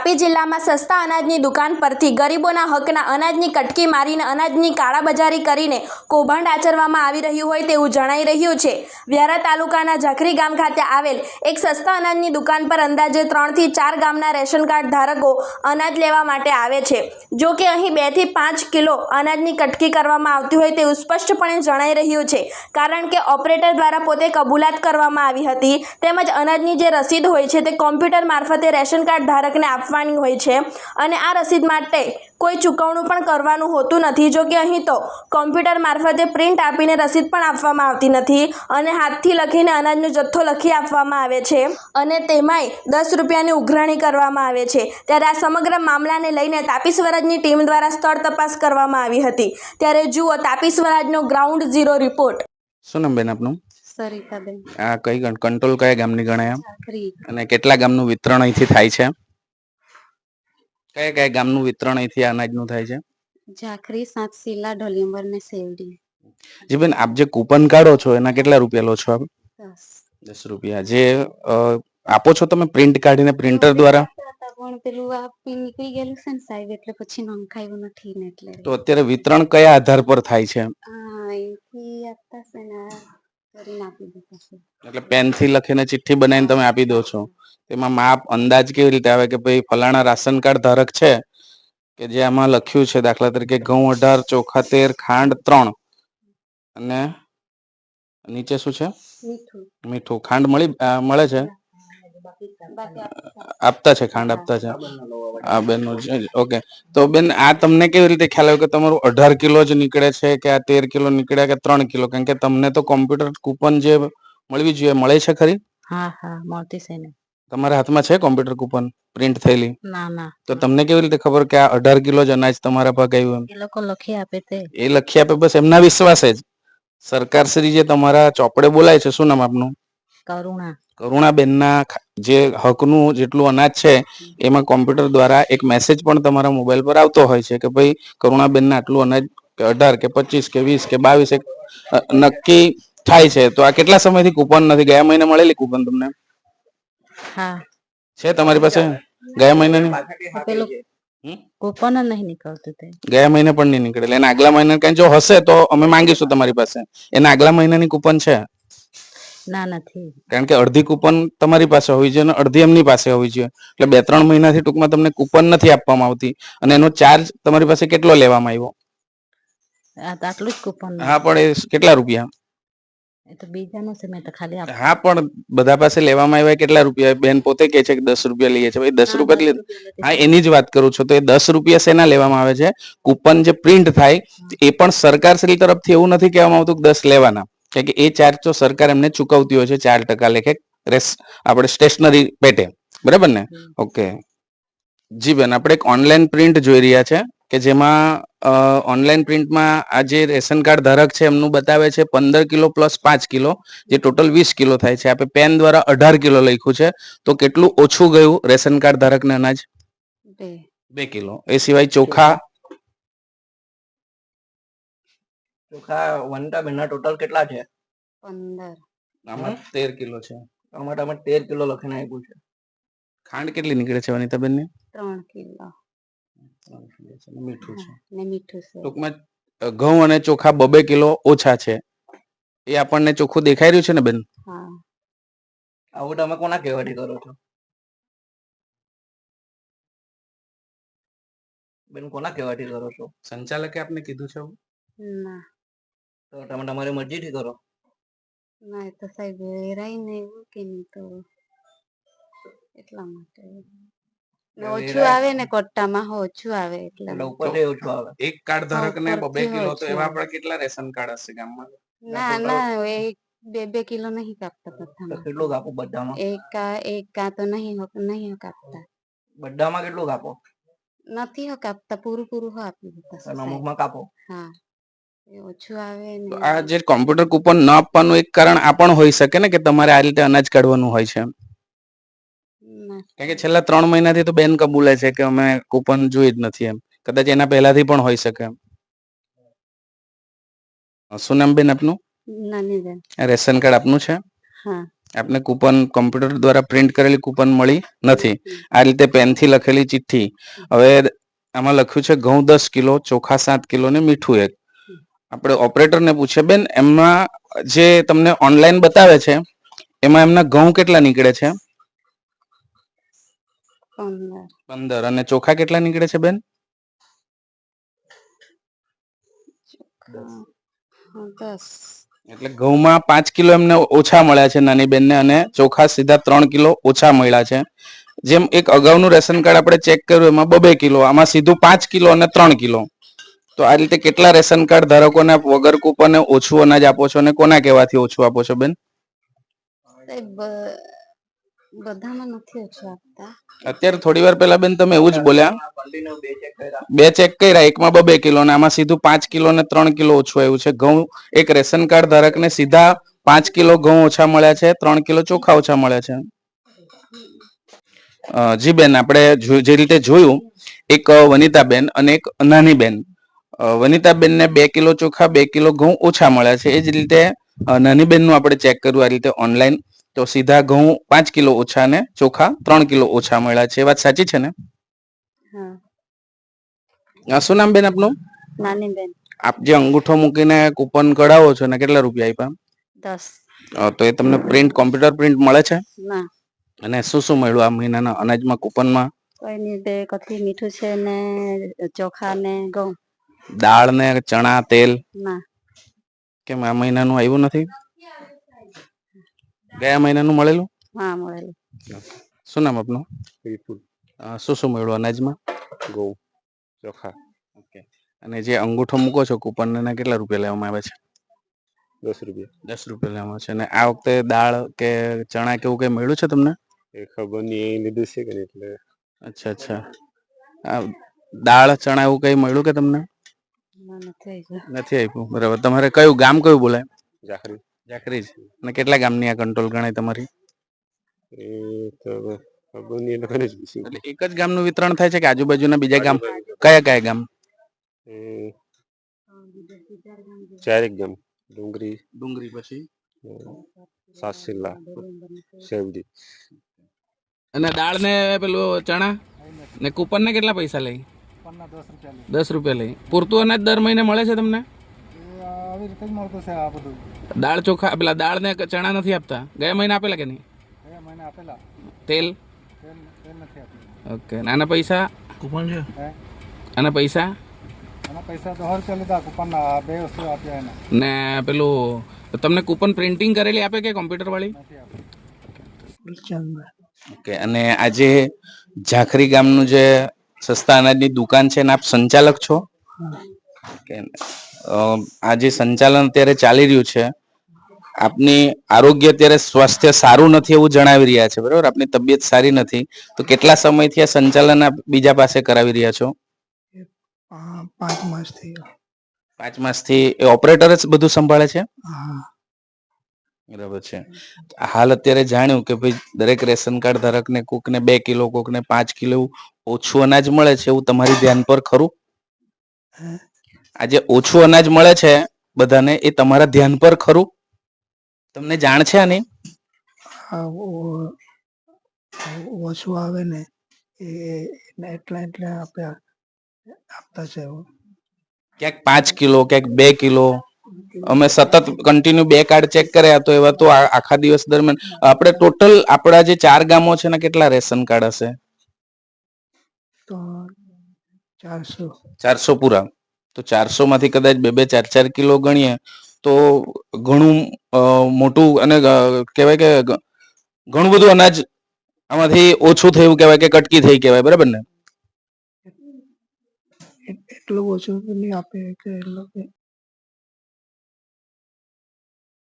તાપી જિલ્લામાં સસ્તા અનાજની દુકાન પરથી ગરીબોના હકના અનાજની કટકી મારીને અનાજની કાળાબજારી કરીને કૌભાંડ આચરવામાં આવી રહ્યું હોય તેવું જણાઈ રહ્યું છે. વ્યારા તાલુકાના ઝાખરી ગામ ખાતે આવેલ એક સસ્તા અનાજની દુકાન પર અંદાજે ત્રણથી ચાર ગામના રેશન કાર્ડ ધારકો અનાજ લેવા માટે આવે છે. જો કે અહીં બેથી પાંચ કિલો અનાજની કટકી કરવામાં આવતી હોય તેવું સ્પષ્ટપણે જણાઈ રહ્યું છે. કારણ કે ઓપરેટર દ્વારા પોતે કબૂલાત કરવામાં આવી હતી. તેમજ અનાજની જે રસીદ હોય છે તે કોમ્પ્યુટર મારફતે રેશન કાર્ડ ધારકને આપવાની હોય છે. અને આ રસીદ માટે કોઈ ચૂકવણું પણ કરવાનું હોતું નથી. જો કે અહીં તો કોમ્પ્યુટર મારફતે પ્રિન્ટ આપીને રસીદ પણ આપવામાં આવતી નથી અને હાથથી લખીને અનાજનો જથ્થો લખી આપવામાં આવે છે. અને તેમાંય દસ રૂપિયાની ઉઘરાણી કરવામાં આવે છે. ત્યારે આ સમગ્ર મામલાને લઈને તાપી સ્વરાજની ટીમ દ્વારા સ્થળ તપાસ કરવામાં આવી હતી. ત્યારે જુઓ તાપી સ્વરાજનો ગ્રાઉન્ડ ઝીરો રિપોર્ટ. શું નામ બેન આપનું? સરિતાબેન. આ કઈ કંટ્રોલ કયા ગામની ગણાય અને કેટલા ગામનું વિતરણ અહીંથી થાય છે? કયા કયા ગામનું વિતરણ અહીંથી આ અનાજનું થાય છે? ઝાખરી સાતસીલા ઢોલિંબર ને શેરડી. જી બેન આપ જે કૂપન કાઢો છો એના કેટલા રૂપિયા લો છો આપ? દસ. રૂપિયા. જે આપો છો તમે પ્રિન્ટ કાઢીને પ્રિન્ટર દ્વારા? પણ પેલું આપી નીકળી ગયેલું છે ને સાહેબ એટલે પછી નોંધાયું નથી ને એટલે. તો અત્યારે વિતરણ કયા આધાર પર થાય છે? અહીંથી આપતા છે ને આ કરીને આપી દેતા છે એટલે પેનથી લખીને ચિઠ્ઠી બનાવીને તમે આપી દો છો. તેમાં માપ અંદાજ કેવી રીતે આવે કે ભાઈ ફલાણા રાશન કાર્ડ ધારક છે કે જે આમાં લખ્યું છે દાખલા તરીકે ઘઉં અઢાર ચોખા તેર ખાંડ ત્રણ. અને નીચે શું છે? મીઠું. મીઠું. ખાંડ મળી મળે છે? આપતા. છે ખાંડ આપતા છે. આ બેન ઓકે. તો બેન આ તમને કેવી રીતે ખ્યાલ આવ્યો કે તમારું અઢાર કિલો જ નીકળે છે કે આ તેર કિલો નીકળ્યા કે ત્રણ કિલો? કારણ કે તમને તો કોમ્પ્યુટર કૂપન જે મળવી જોઈએ મળે છે ખરી? હા હા મળતી છે ને. તમારા હાથમાં છે કોમ્પ્યુટર કૂપન પ્રિન્ટ થયેલી? ના ના. તો તમને કેવી રીતે ખબર કે આ અઢાર કિલો જ અનાજ તમારા ભાગ આવ્યું એ લોકો લખી આપે તે. એ લખી આપે બસ એમના વિશ્વાસે જ. સરકાર શ્રી જે તમારા ચોપડે બોલાય છે શું નામ આપનું? કરુણા. કરુણાબેનના જે હકનું જેટલું અનાજ છે એમાં કોમ્પ્યુટર દ્વારા એક મેસેજ પણ તમારા મોબાઈલ પર આવતો હોય છે કે ભાઈ કરુણાબેનના આટલું અનાજ કે અઢાર કે પચીસ કે વીસ કે બાવીસ એક નક્કી થાય છે. તો આ કેટલા સમયથી કૂપન નથી? ગયા મહિને મળેલી કૂપન તમને? હા. છે તમારી પાસે? ગયા મહિનાની કૂપન નહીં નીકળતું તે. ગયા મહિને પણ નહીં નીકળેલ. એના આગલા મહિને કઈ જો હશે તો અમે માંગીશું તમારી પાસે. એના આગલા મહિનાની કૂપન છે? ના નથી. કારણ કે અડધી કૂપન તમારી પાસે હોવી જોઈએ અને અડધી એમની પાસે હોવી જોઈએ. એટલે બે ત્રણ મહિનાથી ટૂંકમાં તમને કૂપન નથી આપવામાં આવતી અને એનો ચાર્જ તમારી પાસે કેટલો લેવામાં આવ્યો? આટલું જ કૂપન હા પણ એ કેટલા રૂપિયા? તો બીજાનું છે મેં તો ખાલી હા પણ બધા પાસે લેવામાં આવ્યા કેટલા રૂપિયા? બેન પોતે કહે છે કે દસ રૂપિયા લઈએ છે. ભાઈ દસ રૂપિયા લે- હા એની જ વાત કરું છું. તો એ દસ રૂપિયા શેના લેવામાં આવે છે? કૂપન જે પ્રિન્ટ થાય એ પણ સરકાર શ્રી તરફથી એવું નથી કહેવામાં આવતું કે દસ લેવાના. કે એ ચાર્જ તો સરકાર એમને ચૂકવતી હોય છે ચાર ટકા લેખે રેસ આપણે સ્ટેશનરી પેટે. બરાબર ને? ઓકે. જી બેન આપણે એક ઓનલાઈન પ્રિન્ટ જોઈ રહ્યા છે કે જેમાં ઓનલાઈન પ્રિન્ટમાં આ જે રેશન કાર્ડ ધારક છે એમનું બતાવે છે પંદર કિલો પ્લસ પાંચ કિલો જે ટોટલ વીસ કિલો થાય છે. આપણે પેન દ્વારા અઢાર કિલો લખ્યું છે. તો કેટલું ઓછું ગયું રેશન કાર્ડ ધારકને અનાજ? બે. બે કિલો. એ સિવાય ચોખા ચોખા વનટા બેનના ટોટલ કેટલા છે? પંદર. આમાં તેર કિલો છે. ટમાટામાં તેર કિલો લખીને આપ્યું છે. ખાંડ કેટલી નીકળે છે વનિતાબેનની ત્રણ કિલો. મીઠું છે. ને મીઠું છે. ટૂંકમાં ઘઉં અને ચોખા બબે કિલો ઓછા છે. એ આપણને ચોખ્ખું દેખાઈ રહ્યું છે ને બેન? હા. આવું તમે કોના કહેવાથી કરો છો? બેન કોના કહેવાથી કરો છો? સંચાલકે આપને કીધું છે ના. તો તમે તમારી મરજીથી કરો. ના એ તો સાહેબ વેરાય ને એવું કે નહીં તો એટલા માટે. ઓછું આવે ને કોટ્ટામાં હો ઓછું આવે એટલે. એટલે ઉપરથી ઓછું આવે. એક કાર્ડ ધારક ને બે કિલો તો એવા આપણે કેટલા રેશન કાર્ડ હશે ગામમાં? ના ના એક બે બે કિલો નહીં કાપતા બધામાં. કેટલું કાપો બધામાં? એક કા એક કા તો નહીં હો- નહીં કાપતા. બધામાં કેટલું કાપો? નથી હો કાપતા પૂરું પૂરું હો આપી દેતા. અમુકમાં કાપો? હા. એ ઓછું આવે ને આ જે કોમ્પ્યુટર કૂપન ન આપવાનું એક કારણ આ પણ હોઈ શકે ને કે તમારે આ રીતે અનાજ કાઢવાનું હોય છે. કારણ કે છેલ્લા ત્રણ મહિનાથી તો બેન કબૂલે છે કે અમે કૂપન જોઈ જ નથી એમ. કદાચ એના પહેલાથી પણ હોઈ શકે શું નામ બેન આપનું? નાની રેશન કાર્ડ આપનું છે? હા. આપને કૂપન કોમ્પ્યુટર દ્વારા પ્રિન્ટ કરેલી કૂપન મળી નથી. આ રીતે પેનથી લખેલી ચિઠ્ઠી. હવે આમાં લખ્યું છે ઘઉં દસ કિલો ચોખા સાત કિલો ને મીઠું એક. આપણે ઓપરેટરને પૂછે બેન એમાં જે તમને ઓનલાઈન બતાવે છે એમાં એમના ઘઉં કેટલા નીકળે છે? પંદર. પંદર. અને ચોખા કેટલા નીકળે છે બેન? એટલે ઘઉંમાં પાંચ કિલો એમને ઓછા મળ્યા છે નાની બેનને અને ચોખા સીધા ત્રણ કિલો ઓછા મળ્યા છે. જેમ એક અગાઉનું રેશન કાર્ડ આપણે ચેક કર્યું એમાં બબે કિલો આમાં સીધું પાંચ કિલો અને ત્રણ કિલો. તો આ રીતે કેટલા રેશન કાર્ડ ધારકોને વગર કૂપને ઓછું અનાજ આપો છો અને કોના કહેવાથી ઓછું આપો છો બેન? બધામાં નથી ઓછું આપતા. અત્યારે થોડી વાર પહેલા બેન તમે એવું જ બોલ્યા. બે ચેક કર્યા એકમાં બબે કિલો ને આમાં સીધું પાંચ કિલો ને ત્રણ કિલો ઓછું આવ્યું છે. ઘઉં એક રેશન કાર્ડ ધારકને સીધા પાંચ કિલો ઘઉં ઓછા મળ્યા છે ત્રણ કિલો ચોખા ઓછા મળ્યા છે. જી બેન આપણે જે રીતે જોયું એક વનિતાબેન અને એક નાની બેન વનિતાબેનને બે કિલો ચોખા બે કિલો ઘઉં ઓછા મળ્યા છે. એ જ રીતે નાની બેનનું આપણે ચેક કર્યું આ રીતે ઓનલાઈન તો સીધા ઘઉં પાંચ કિલો ઓછા ને ચોખા ત્રણ કિલો ઓછા મળ્યા છે. વાત સાચી છે ને? શું નામ બેન આપનું? નાની બેન આપ જે અંગૂઠો મૂકીને કૂપન કઢાવો છો ને કેટલા રૂપિયા આપ્યા દસ. તો એ તમને પ્રિન્ટ કોમ્પ્યુટર પ્રિન્ટ મળે છે? ના. અને શું શું મળ્યું આ મહિનાના અનાજમાં કૂપનમાં? કોઈ નહીં બે કથી મીઠું છે ને ચોખા ને ઘઉં. દાળ ને ચણા તેલ? ના. કેમ આ મહિનાનું આવ્યું નથી? ગયા મહિનાનું મળેલું? હા મળેલું. શું નામ આપનું? વિપુલ. શું શું મળ્યું અનાજમાં? ઘઉં ચોખા. ઓકે. અને જે અંગૂઠો મૂકો છો કૂપન એના કેટલા રૂપિયા લેવામાં આવે છે? દસ રૂપિયા. દસ રૂપિયા લેવામાં આવે છે. અને આ વખતે દાળ કે ચણા કે એવું કઈ મળ્યું છે તમને? એ ખબર નહીં એ લીધું છે કે એટલે. અચ્છા અચ્છા. આ દાળ ચણા એવું કઈ મળ્યું કે તમને? નથી આપ્યું બરાબર. તમારે કયું ગામ કયું બોલાય? જાખરી. જાખરી જ અને કેટલા ગામની આ કંટ્રોલ ગણાય તમારી? એક જ ગામનું વિતરણ થાય છે કે આજુબાજુના બીજા ગામ? કયા કયા ગામ? ચારેક ગામ. ડુંગરી. ડુંગરી પછી? સાસિલા સેવડી અને દાળ ને પેલું ચણા? ને કૂપન ને કેટલા પૈસા લઈ? દસ રૂપિયા લઈ. પૂરતું અનાજ દર મહિને મળે છે તમને? આવી રીતે જ મળતું છે આ બધું. દાળ ચોખા પેલા દાળ ને ચણા નથી આપતા? ગયા મહિને આપેલા કે નહીં? આપેલા. તેલ? ઓકે. આના પૈસા? કૂપન છે? હે? આના પૈસા? ને પેલું તમને કૂપન પ્રિન્ટિંગ કરેલી આપે કે કોમ્પ્યુટર વાળી ઓકે અને આજે ઝાખરી ગામનું જે સસ્તા અનાજની દુકાન છે એના આપ સંચાલક છો? આ જે સંચાલન અત્યારે ચાલી રહ્યું છે આપની આરોગ્ય અત્યારે સ્વાસ્થ્ય સારું નથી એવું જણાવી રહ્યા છે બરાબર? આપની તબિયત સારી નથી. તો કેટલા સમયથી આ સંચાલન આપ બીજા પાસે કરાવી રહ્યા છો? પાંચ માસથી ગયા પાંચ માસથી એ ઓપરેટર જ બધું સંભાળે છે? બરાબર છે. હાલ અત્યારે જાણ્યું કે ભાઈ દરેક રેશન કાર્ડ ધારકને કોકને બે કિલો કોકને પાંચ કિલો ઓછું અનાજ મળે છે એવું તમારી ધ્યાન પર ખરું? આજે ઓછું અનાજ મળે છે બધાને એ તમારા ધ્યાન પર ખરું? તમને જાણ છે આની? ઓછું આવે ને એટલા એટલે આપણે આપતા છે. ક્યાંક પાંચ કિલો ક્યાંક બે કિલો. અમે સતત કન્ટિન્યુ બે કાર્ડ ચેક કર્યા તો એવા તો આખા દિવસ દરમિયાન. આપણે ટોટલ આપણા જે ચાર ગામો છે ને કેટલા રેશન કાર્ડ હશે? ચારસો. ચારસો પૂરા. તો ચારસો માંથી કદાચ બે બે ચાર ચાર કિલો ગણીએ તો ઘણું મોટું અને કહેવાય કે ઘણું બધું અનાજ આમાંથી ઓછું થયું કહેવાય કે કટકી થઈ કહેવાય બરાબર ને? એટલું ઓછું નહીં આપે કે